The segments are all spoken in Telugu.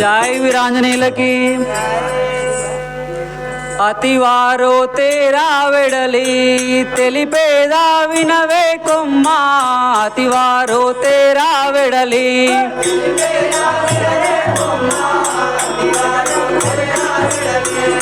జై వీరాంజనేయులకి అతివారో తేరా వెడలి తెలిపేదా వినవే కొమ్మా. అతివారో తేరా వెడలి తెలిపేదా అతివారో తేరా వెడలి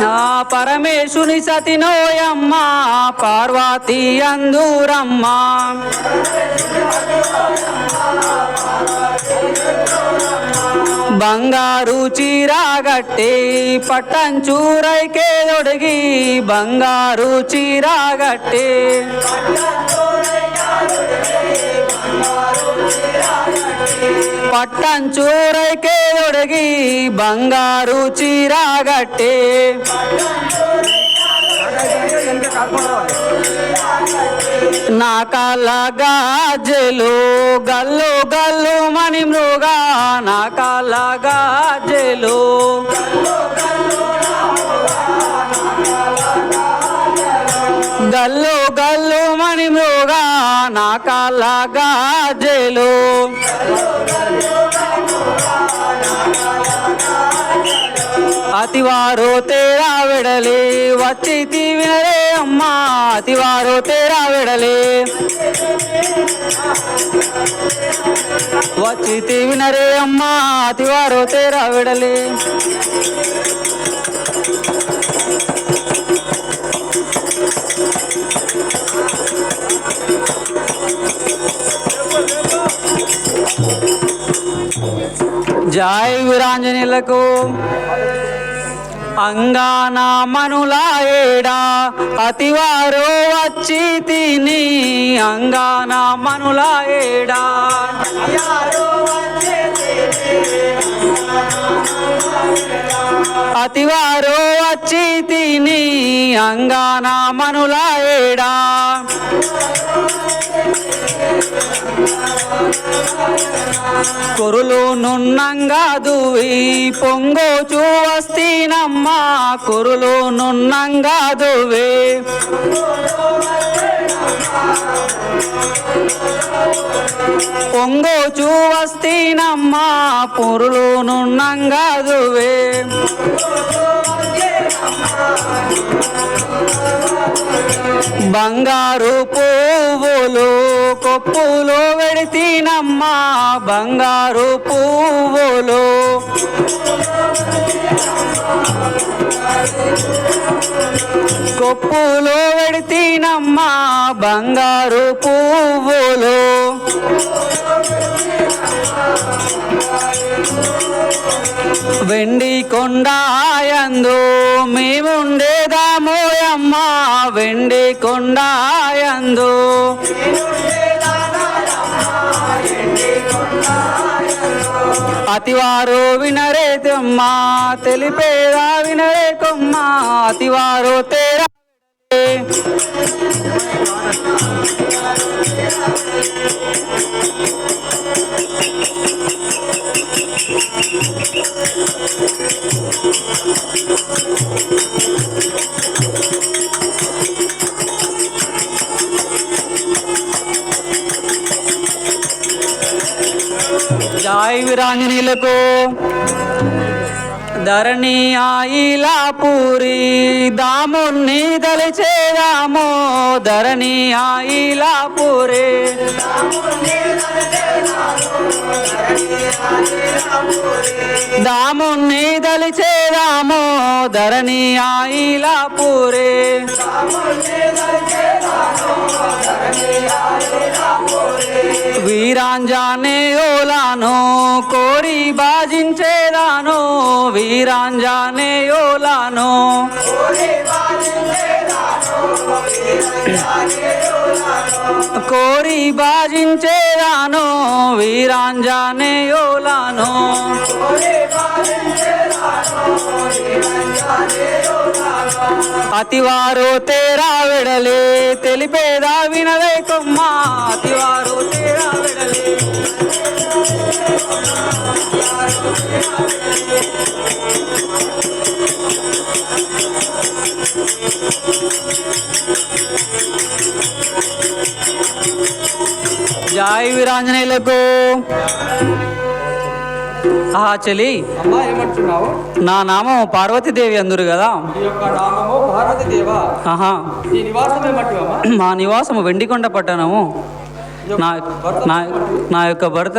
నా పరమేశుని సతినోయమ్మ పార్వతీ అందూరమ్మ బంగారు చీరాగట్టి పట్టంచూరైకే దొడిగి బంగారు చీరాగట్టి పట్టంచూరైకే ఒడిగి బంగారు చీరాగట్టే నా కళ్ళ గాజెలు గల్లు గల్లు మణి మృగా. నా కళ్ళ గాజెలు గల్లు గల్లు మణి మృగా. నా కళ్ళ అతివారో తేరా వెడలే వచ్చి వినరే అమ్మా. అతివారో తేరా వెడలే వచ్చి వినరే అమ్మా. అతివారో తేరా వెడలి. జాయ్ వీరాంజనేయులకు. అంగాన మనులా ఏడా అతివారో వచ్చి తిని. అంగాన మనులా ఏడా. అతివారో వచ్చి తిని. అంగాన మనులా కొరులు నున్నంగాదు దువి పొంగోచు వస్తీనమ్మా కొరులు నున్నంగాదు పొంగోచు వస్తీనమ్మా పొరులు నున్నంగా బంగారు పువ్వులు కొప్పులు వెడితీనమ్మా. బంగారు పువ్వులు. కొప్పులు వెడితీనమ్మా. బంగారు పువ్వులు. వెండి కొండాయందు మేముండేదామోయమ్మ వెండి కొండాయందు అతివారు వినరే తెమ్మ తెలిపేదా వినరే కొమ్మ. అతివారు తేరా జాయ్ వీరాంజనీయులకు ధరణి ఆయిలా పూరి దాముని దలిచేదాము ధరణి ఆయిలా పూరి దాముని దలిచేదాము ధరణి ఆయిలా వీరాంజానే వీరాంజనేయోలాను కోరి బాజించేదాను వీరాంజనేయోలాను కోరి బాజించేదాను వీరాంజనేయోలాను అతివారు తేరా వెడలే తెలిపేదా వినవే కొమ్మ. అతివారు తేరా వెడలే జై వీరాంజనేయులకు. ఆహా చెలి. నా నామం పార్వతీదేవి అందరు కదా. ఆహా. మా నివాసము వెండికొండ పట్టణము. నా భర్త నా నా యొక్క భర్త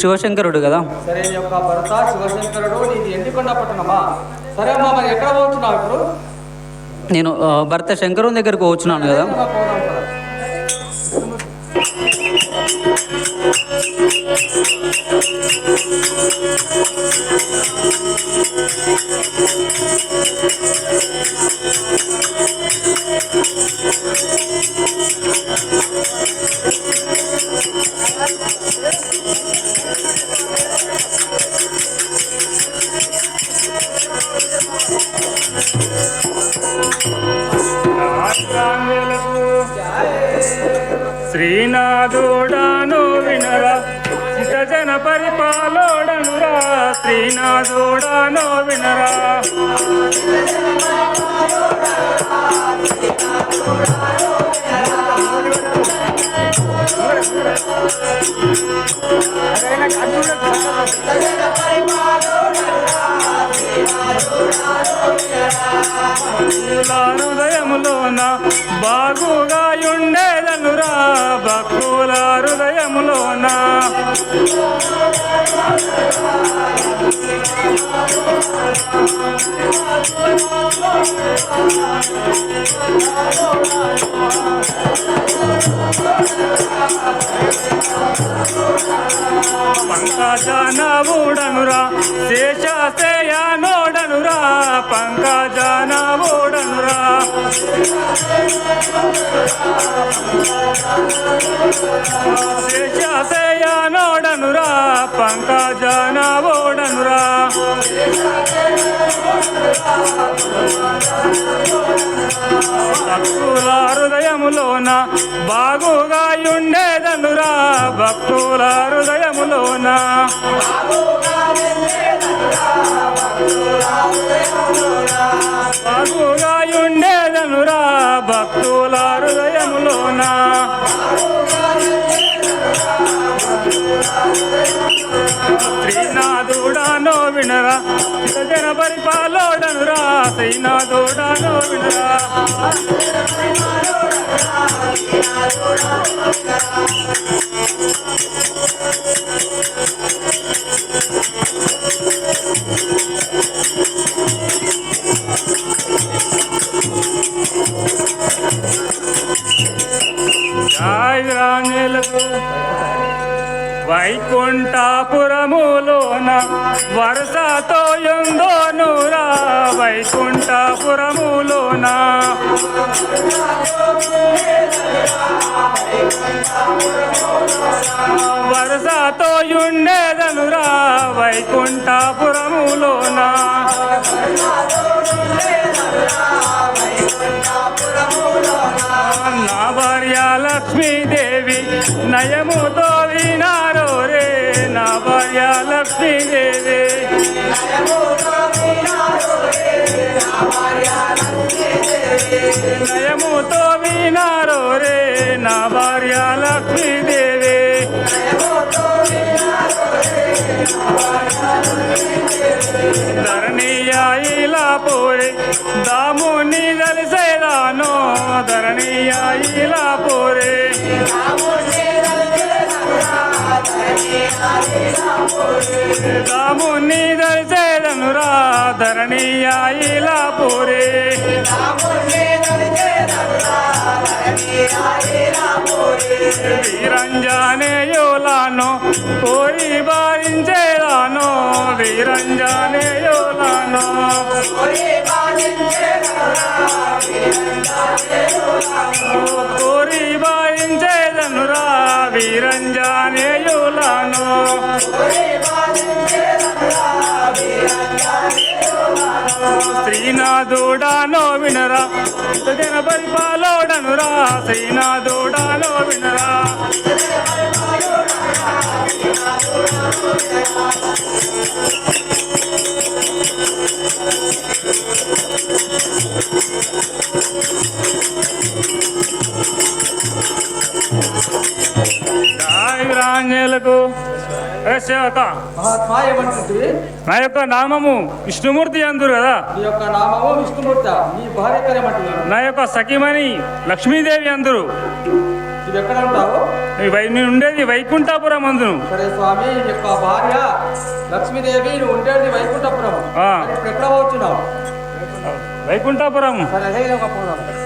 శివశంకరుడు కదా. సరే యొక్క భర్త శివశంకరుడు నీది ఎండికొండ పట్టణమా? సరే అమ్మా మరి ఎక్కడ పోతున్నావు ఇప్పుడు? నేను భర్త శంకరం దగ్గరకు వచ్చినాను కదా. పరిపాలోడనురా శ్రీనాథోడానో వినరా. భక్తుల హృదయములోన బాగుగా ఉండేదనురా భక్తుల హృదయములోన పంకజనవుడనురా నోడనురా పంకజాన ఓడనురా. శేషాశయనోడనురా నోడనురా శేషాశయనోడనురా పంకజనవుడనురా భక్తుల హృదయములోన బాగుగా ఉండేదనురా భక్తుల హృదయములోన. బాగుగా ఉండేదనురా భక్తుల హృదయములోన. శ్రీనాథుడానో వినరా జన పరిపాలోడనురా శ్రీనాథుడానో వినరా. జై రాంజలకు వైకుంఠపురములోన వరసతో ఎందోనురా వైకుంఠపురములోన. వరసతో ఉండేదనురా వైకుంఠపురములోన. లక్ష్మీదేవి నయముతో వినారో రే నా భార్య లక్ష్మీదేవి నయముతో వినారో రే నా భార్య లక్ష్మీదేవి ధరణీయాయిలా పోరే దాముని కలిసేదానో ధరణీయాయిలా పోరే రాముని దర్శేదనురా ధరణీయాయిలా పూరే. వీరంజనేయులాను కోరి భావించేదాను వీరంజనేయులాను కోరి శ్రీనాథుడానో వినరా జన పరిపాలోడనురా శ్రీనాథుడానో వినరా Thank you. సేవక మహాత్మా ఏమంటుంది నా యొక్క నామము విష్ణుమూర్తి అందురు కదా? నీ యొక్క నామము విష్ణుమూర్త. నీ భార్య నా యొక్క సఖిమణి లక్ష్మీదేవి అందరు నువ్వు ఎక్కడ ఉంటావు? నేను ఉండేది వైకుంఠాపురం అందును. సరే స్వామి నీ యొక్క భార్య లక్ష్మీదేవి నువ్వు ఉండేది వైకుంఠపురం. ఎక్కడ పోతున్నావు? వైకుంఠాపురం. సరే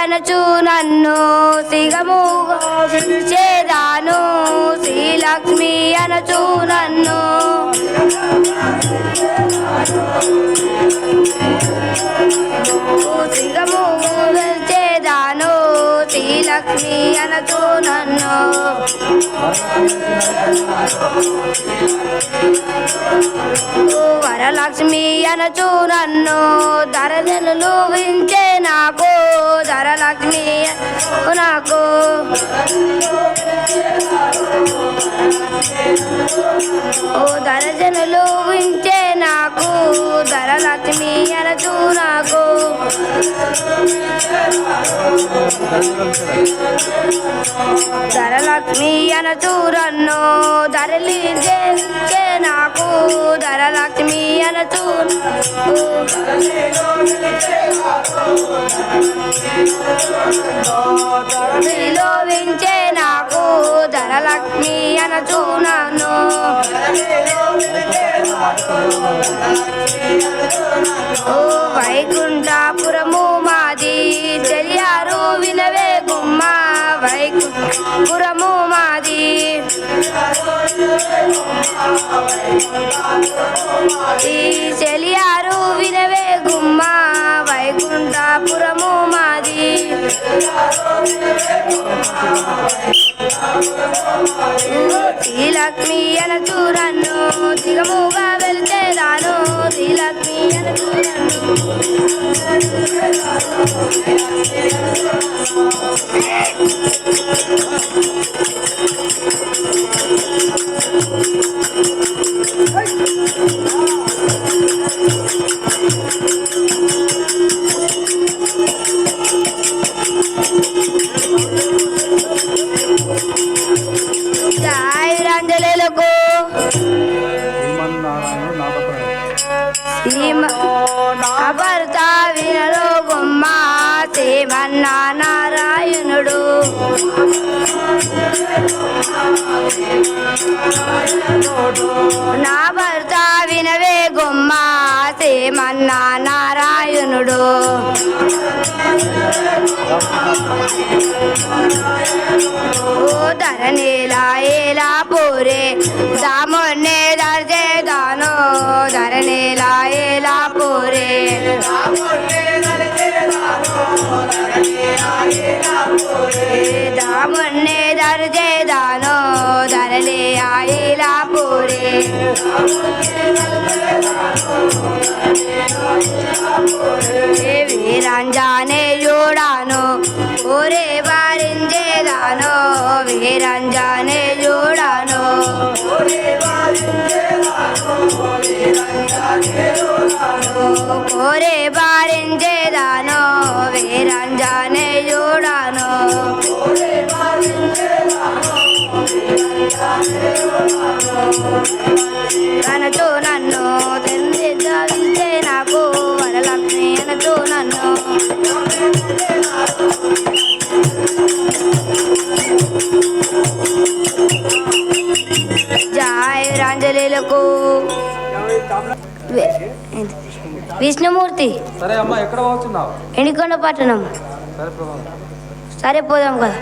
అనచు నన్ను సిగము చేదాను. శ్రీలక్ష్మి అనచు నన్ను సిగము లక్ష్మి అనచు నన్ను. ఓ వరలక్ష్మి అనచు నన్ను. ధరజనులు వించే నాకు ధరలక్ష్మి నాకు. ఓ ధరజనులు వించే నాకు ధరలక్ష్మి అనచు నాకు. ధరలక్ష్మి అనచు నన్ను ధరలించే నాకు. ధరలక్ష్మి అనచు నీలో వించే నాకు. ధరలక్ష్మి అనచు నన్ను ఓ వైకుంఠపురము మాది. తెలి పురము మాది. ఈ చెలియారు వినవే గుమ్మ వైకుంఠపురము మాది. శ్రీలక్ష్మి అన చూరన్ను దిగముగా వెళ్తే దాను శ్రీలక్ష్మి అన చూరన్ను నా భర్త వినవే గుమ్మ సేమన్నా నారాయణుడు. ఓ ధరణిలా ఏలా పూరే దామోన్నే దర్జే దానో ధరణిలా ఏలా పూరే. దామోన్నే దర్జే దానో वीरांजाने जोड़ानो, ओरे बारिंजे दानो वीरांजाने जोड़ानो। ओरे बारिंजे दानो वीरांजाने जोड़ानो ओरे बारिंजे दानो वीरांजाने जोड़ानो। అనచు నన్ను తెలిసే నాకు వరలక్ష్మి అనచు నన్ను. జాయ్ రాంజలీలకు విష్ణుమూర్తి. సరే అమ్మా ఎక్కడ పోతున్నావు? ఎనికొండ పట్టణం సరే పోదాం కదా.